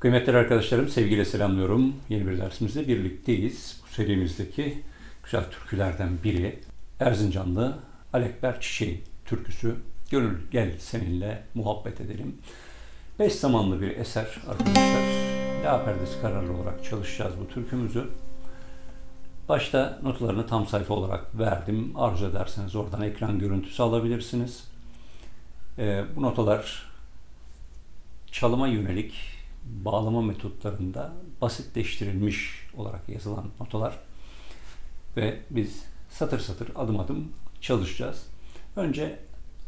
Kıymetli arkadaşlarım, sevgiyle selamlıyorum. Yeni bir dersimizde birlikteyiz. Bu serimizdeki güzel türkülerden biri Erzincanlı Alekber Çiçeği türküsü. Gönül gel seninle muhabbet edelim. Beş zamanlı bir eser arkadaşlar. La perdesi kararlı olarak çalışacağız bu türkümüzü. Başta notlarını tam sayfa olarak verdim. Arzu ederseniz oradan ekran görüntüsü alabilirsiniz. Ee, bu notalar çalıma yönelik bağlama metotlarında basitleştirilmiş olarak yazılan notalar ve biz satır satır adım adım çalışacağız. Önce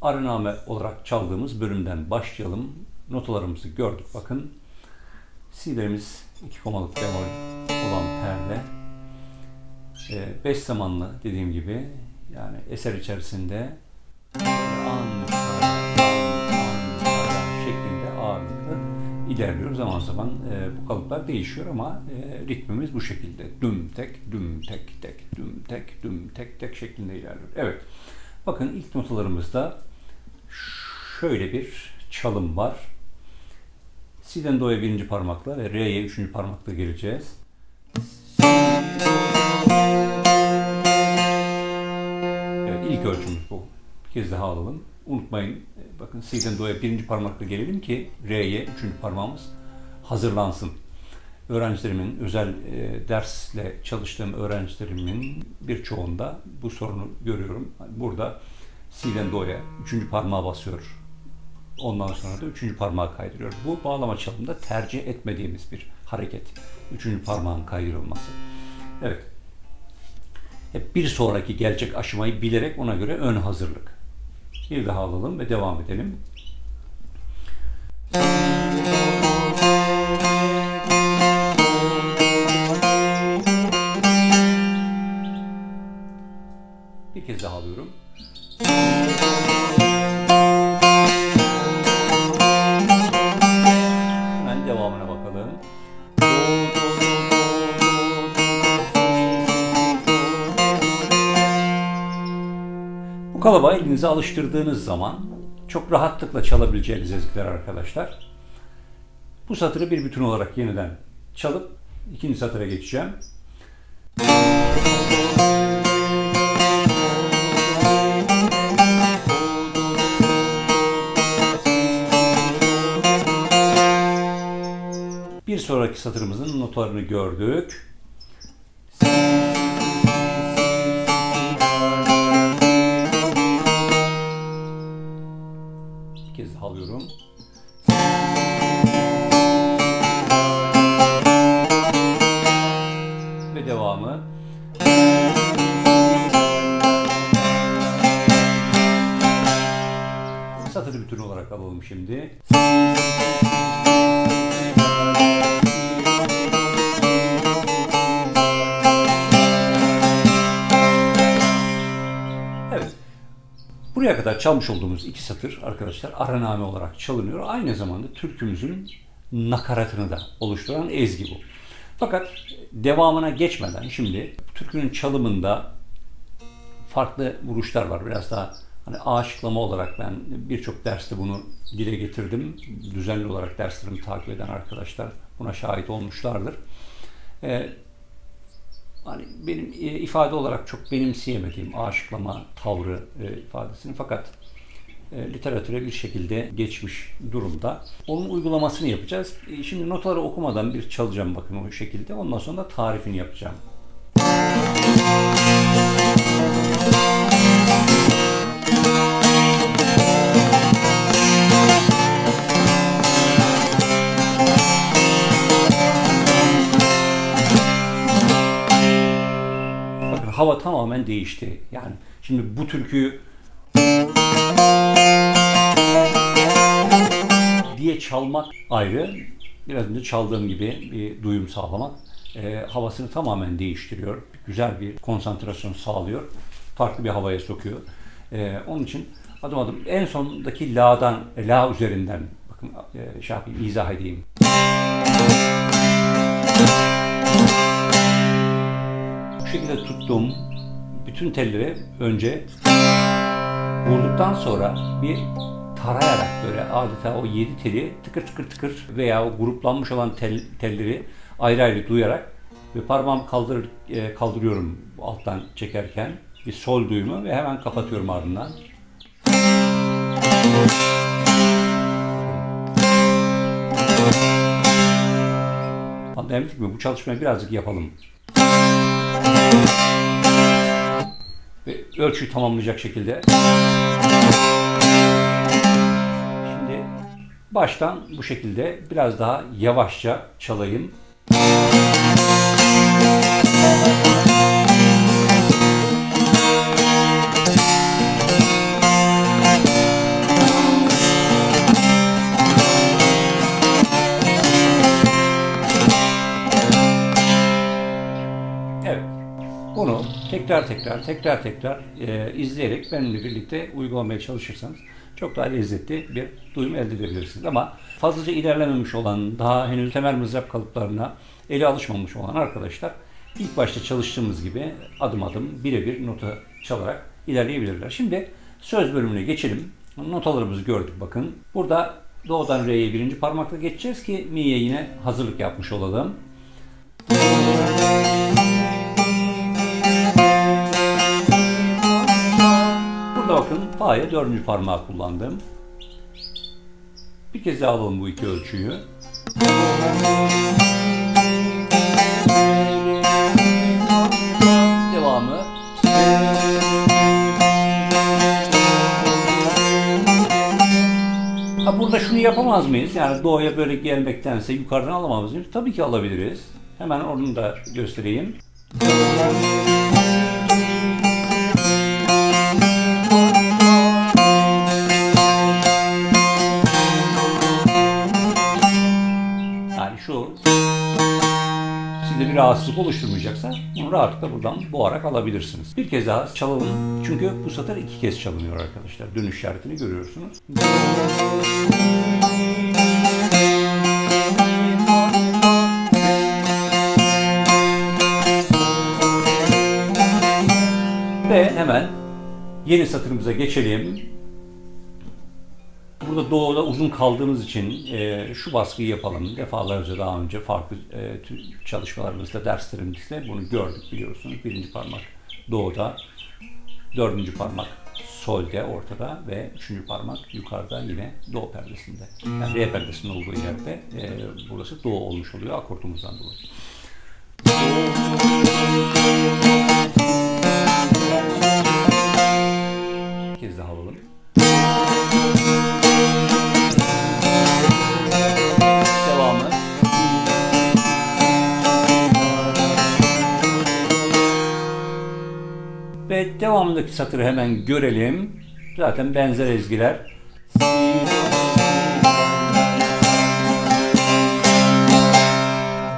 arıname olarak çaldığımız bölümden başlayalım. Notalarımızı gördük bakın. Si'lerimiz iki komalık bemol olan perde. 5 zamanlı dediğim gibi yani eser içerisinde ilerliyor. Zaman zaman e, bu kalıplar değişiyor ama e, ritmimiz bu şekilde. Düm tek, düm tek tek, düm tek, düm tek tek şeklinde ilerliyor. Evet. Bakın ilk notalarımızda şöyle bir çalım var. Si'den do'ya birinci parmakla ve re'ye üçüncü parmakla geleceğiz. Evet, ilk ölçümüz bu. Bir kez daha alalım. Unutmayın, e, bakın Si'den do'ya birinci parmakla gelelim ki Re'ye üçüncü parmağımız hazırlansın. Öğrencilerimin, özel e, dersle çalıştığım öğrencilerimin birçoğunda bu sorunu görüyorum. Burada Si'den do'ya üçüncü parmağa basıyor. Ondan sonra da üçüncü parmağı kaydırıyor. Bu bağlama çalımda tercih etmediğimiz bir hareket. Üçüncü parmağın kaydırılması. Evet. Hep bir sonraki gelecek aşamayı bilerek ona göre ön hazırlık. Bir daha alalım ve devam edelim. Bir kez daha alıyorum. Elinize alıştırdığınız zaman çok rahatlıkla çalabileceğiniz ezgiler arkadaşlar. Bu satırı bir bütün olarak yeniden çalıp ikinci satıra geçeceğim. Bir sonraki satırımızın notlarını gördük. Satırı bütün olarak alalım şimdi. Evet. Buraya kadar çalmış olduğumuz iki satır arkadaşlar araname olarak çalınıyor. Aynı zamanda türkümüzün nakaratını da oluşturan ezgi bu. Fakat devamına geçmeden şimdi türkünün çalımında farklı vuruşlar var. Biraz daha hani aşıklama olarak ben birçok derste bunu dile getirdim. Düzenli olarak derslerimi takip eden arkadaşlar buna şahit olmuşlardır. Ee, hani benim e, ifade olarak çok benimseyemediğim aşıklama tavrı e, ifadesini fakat e, literatüre bir şekilde geçmiş durumda. Onun uygulamasını yapacağız. E, şimdi notaları okumadan bir çalacağım bakın o şekilde. Ondan sonra da tarifini yapacağım. Bakın hava tamamen değişti. Yani şimdi bu türküyü diye çalmak ayrı. Biraz önce çaldığım gibi bir duyum sağlamak e, havasını tamamen değiştiriyor. Güzel bir konsantrasyon sağlıyor. Farklı bir havaya sokuyor. E, onun için adım adım en sondaki la'dan, la üzerinden bakın e, şey yapayım, izah edeyim. Şekilde tuttuğum bütün telleri önce vurduktan sonra bir tarayarak böyle adeta o yedi teli tıkır tıkır tıkır veya o gruplanmış olan tel, telleri ayrı ayrı duyarak ve parmağımı kaldır, e, kaldırıyorum alttan çekerken bir sol duyumu ve hemen kapatıyorum ardından. Anlayabildik mi? Bu çalışmayı birazcık yapalım. Ve ölçüyü tamamlayacak şekilde. Şimdi baştan bu şekilde biraz daha yavaşça çalayım. Evet. Tekrar tekrar tekrar tekrar e, izleyerek benimle birlikte uygulamaya çalışırsanız çok daha lezzetli bir duyum elde edebilirsiniz. Ama fazlaca ilerlememiş olan, daha henüz temel mızrap kalıplarına eli alışmamış olan arkadaşlar ilk başta çalıştığımız gibi adım adım birebir nota çalarak ilerleyebilirler. Şimdi söz bölümüne geçelim. Notalarımızı gördük bakın. Burada doğudan re'ye birinci parmakla geçeceğiz ki mi'ye yine hazırlık yapmış olalım. Burada fa'ya dördüncü parmağı kullandım. Bir kez daha alalım bu iki ölçüyü. Devamı. Ha burada şunu yapamaz mıyız? Yani doğuya böyle gelmektense yukarıdan alamaz mıyız? Tabii ki alabiliriz. Hemen onu da göstereyim. Bir rahatsızlık oluşturmayacaksa bunu rahatlıkla buradan boğarak alabilirsiniz. Bir kez daha çalalım. Çünkü bu satır iki kez çalınıyor arkadaşlar. Dönüş işaretini görüyorsunuz. Ve hemen yeni satırımıza geçelim. Burada doğuda uzun kaldığımız için e, şu baskıyı yapalım. Defalarca daha önce farklı e, çalışmalarımızda, derslerimizde bunu gördük biliyorsunuz. Birinci parmak doğuda, dördüncü parmak solde, ortada ve üçüncü parmak yukarıda yine doğu perdesinde. Yani re perdesinin olduğu yerde e, burası doğu olmuş oluyor akortumuzdan dolayı. Bir kez daha alalım. Devamındaki satırı hemen görelim. Zaten benzer ezgiler.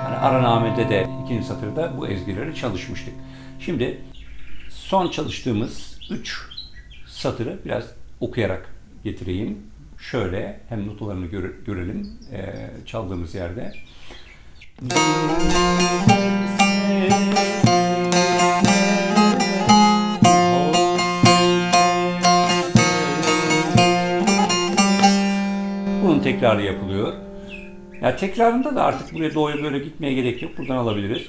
Hani Aranamede de ikinci satırda bu ezgileri çalışmıştık. Şimdi son çalıştığımız 3 satırı biraz okuyarak getireyim. Şöyle hem notalarını göre- görelim eee, çaldığımız yerde. Bunun tekrarı yapılıyor. Ya tekrarında da artık buraya doğuya böyle gitmeye gerek yok. Buradan alabiliriz.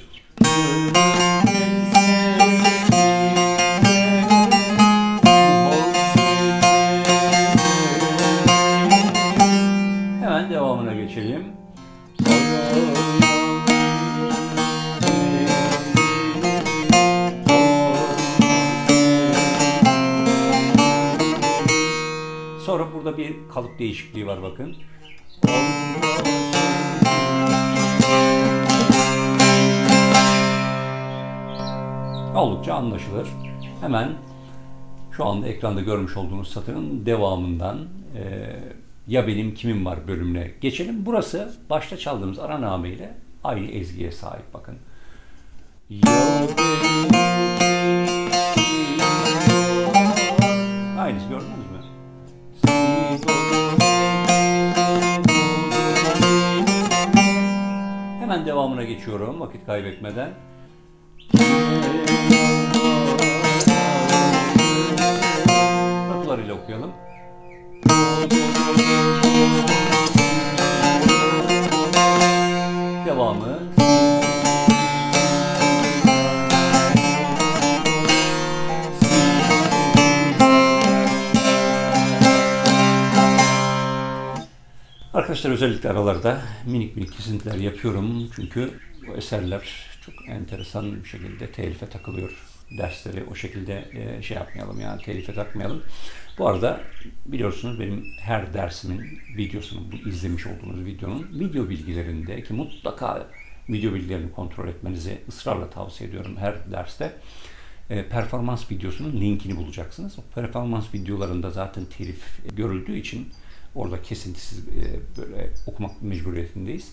Sonra burada bir kalıp değişikliği var bakın. Oldukça anlaşılır. Hemen şu anda ekranda görmüş olduğunuz satırın devamından e, Ya Benim Kimim Var bölümüne geçelim. Burası başta çaldığımız araname ile aynı ezgiye sahip bakın. Ya benim vakit kaybetmeden. Notalarıyla okuyalım. Devamı. Arkadaşlar özellikle aralarda minik minik kesintiler yapıyorum çünkü bu eserler çok enteresan bir şekilde telife takılıyor. Dersleri o şekilde e, şey yapmayalım yani telife takmayalım. Bu arada biliyorsunuz benim her dersimin videosunu, bu izlemiş olduğunuz videonun video bilgilerinde ki mutlaka video bilgilerini kontrol etmenizi ısrarla tavsiye ediyorum her derste. E, performans videosunun linkini bulacaksınız. O performans videolarında zaten telif görüldüğü için orada kesintisiz e, böyle okumak mecburiyetindeyiz.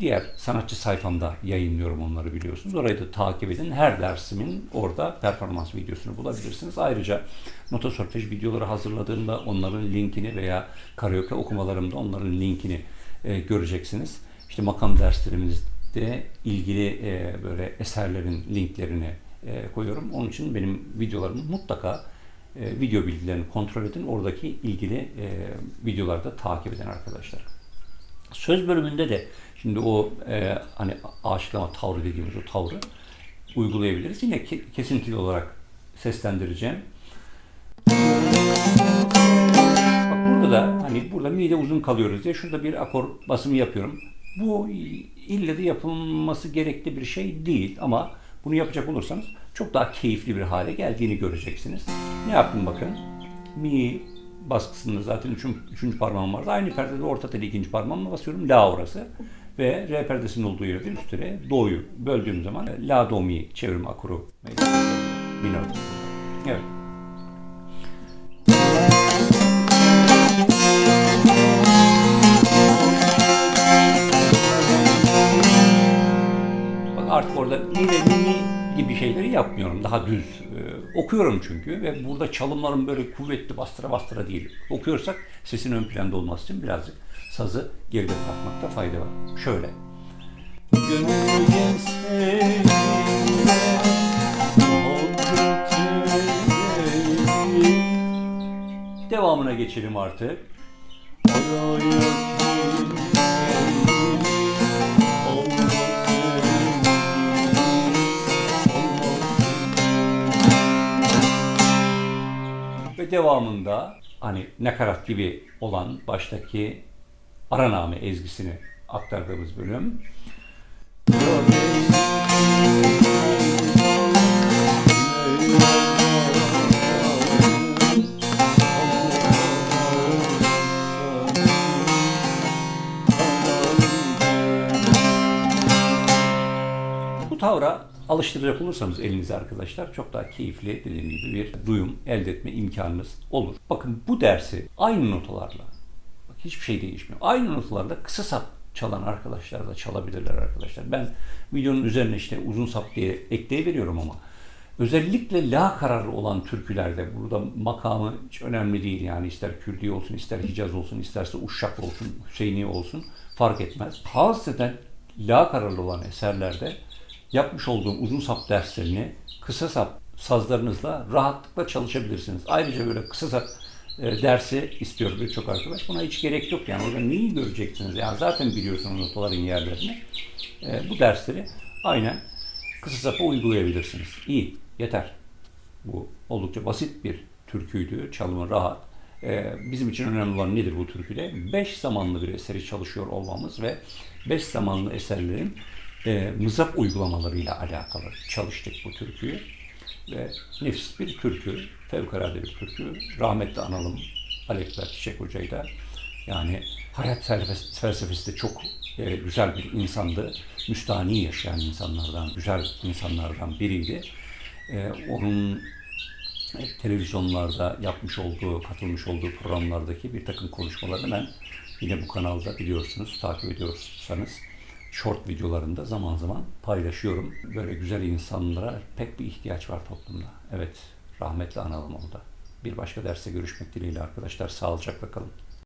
Diğer sanatçı sayfamda yayınlıyorum onları biliyorsunuz. Orayı da takip edin. Her dersimin orada performans videosunu bulabilirsiniz. Ayrıca nota solfej videoları hazırladığımda onların linkini veya karaoke okumalarımda onların linkini e, göreceksiniz. İşte makam derslerimizde ilgili e, böyle eserlerin linklerini e, koyuyorum. Onun için benim videolarımı mutlaka e, video bilgilerini kontrol edin. Oradaki ilgili e, videolarda takip edin arkadaşlar. Söz bölümünde de şimdi o e, hani aşıklama tavrı dediğimiz o tavrı uygulayabiliriz. Yine ke- kesintili olarak seslendireceğim. Bak burada da hani burada mide uzun kalıyoruz diye şurada bir akor basımı yapıyorum. Bu ille de yapılması gerekli bir şey değil ama bunu yapacak olursanız çok daha keyifli bir hale geldiğini göreceksiniz. Ne yaptım bakın. Mi baskısında zaten üçün, üçüncü parmağım vardı. Aynı perdede orta teli ikinci parmağımla basıyorum. La orası. Ve re perdesinin olduğu yerde üstüne do'yu böldüğüm zaman la do mi çevirme akuru minör. Evet. Yapmıyorum. Daha düz e, okuyorum çünkü ve burada çalımlarım böyle kuvvetli bastıra bastıra değil. Okuyorsak sesin ön planda olması için birazcık sazı geride bırakmakta fayda var. Şöyle. Gelse Devamına geçelim artık. Ve devamında hani nakarat gibi olan baştaki araname ezgisini aktardığımız bölüm. Bu alıştıracak olursanız elinize arkadaşlar çok daha keyifli dediğim gibi bir duyum elde etme imkanınız olur. Bakın bu dersi aynı notalarla bak hiçbir şey değişmiyor. Aynı notalarla kısa sap çalan arkadaşlar da çalabilirler arkadaşlar. Ben videonun üzerine işte uzun sap diye ekleyiveriyorum ama özellikle la kararı olan türkülerde burada makamı hiç önemli değil yani ister Kürdi olsun ister Hicaz olsun isterse Uşşak olsun Hüseyini olsun fark etmez. Hasreten la kararlı olan eserlerde yapmış olduğum uzun sap derslerini kısa sap sazlarınızla rahatlıkla çalışabilirsiniz. Ayrıca böyle kısa sap e, dersi istiyor birçok arkadaş. Buna hiç gerek yok yani. Orada neyi göreceksiniz? Yani zaten biliyorsunuz notaların yerlerini. E, bu dersleri aynen kısa sapa uygulayabilirsiniz. İyi, yeter. Bu oldukça basit bir türküydü. Çalımı rahat. E, bizim için önemli olan nedir bu türküde? Beş zamanlı bir eseri çalışıyor olmamız ve beş zamanlı eserlerin e, mızrap uygulamalarıyla alakalı çalıştık bu türküyü. Ve nefis bir türkü, fevkalade bir türkü. Rahmetli analım Alekber Çiçek Hoca'yı da yani hayat felsefe- felsefesi de çok e, güzel bir insandı. Müstani yaşayan insanlardan, güzel insanlardan biriydi. E, onun televizyonlarda yapmış olduğu, katılmış olduğu programlardaki bir takım konuşmalarını ben yine bu kanalda biliyorsunuz, takip ediyorsanız short videolarında zaman zaman paylaşıyorum. Böyle güzel insanlara pek bir ihtiyaç var toplumda. Evet, rahmetli analım oldu. Bir başka derste görüşmek dileğiyle arkadaşlar. Sağlıcakla kalın.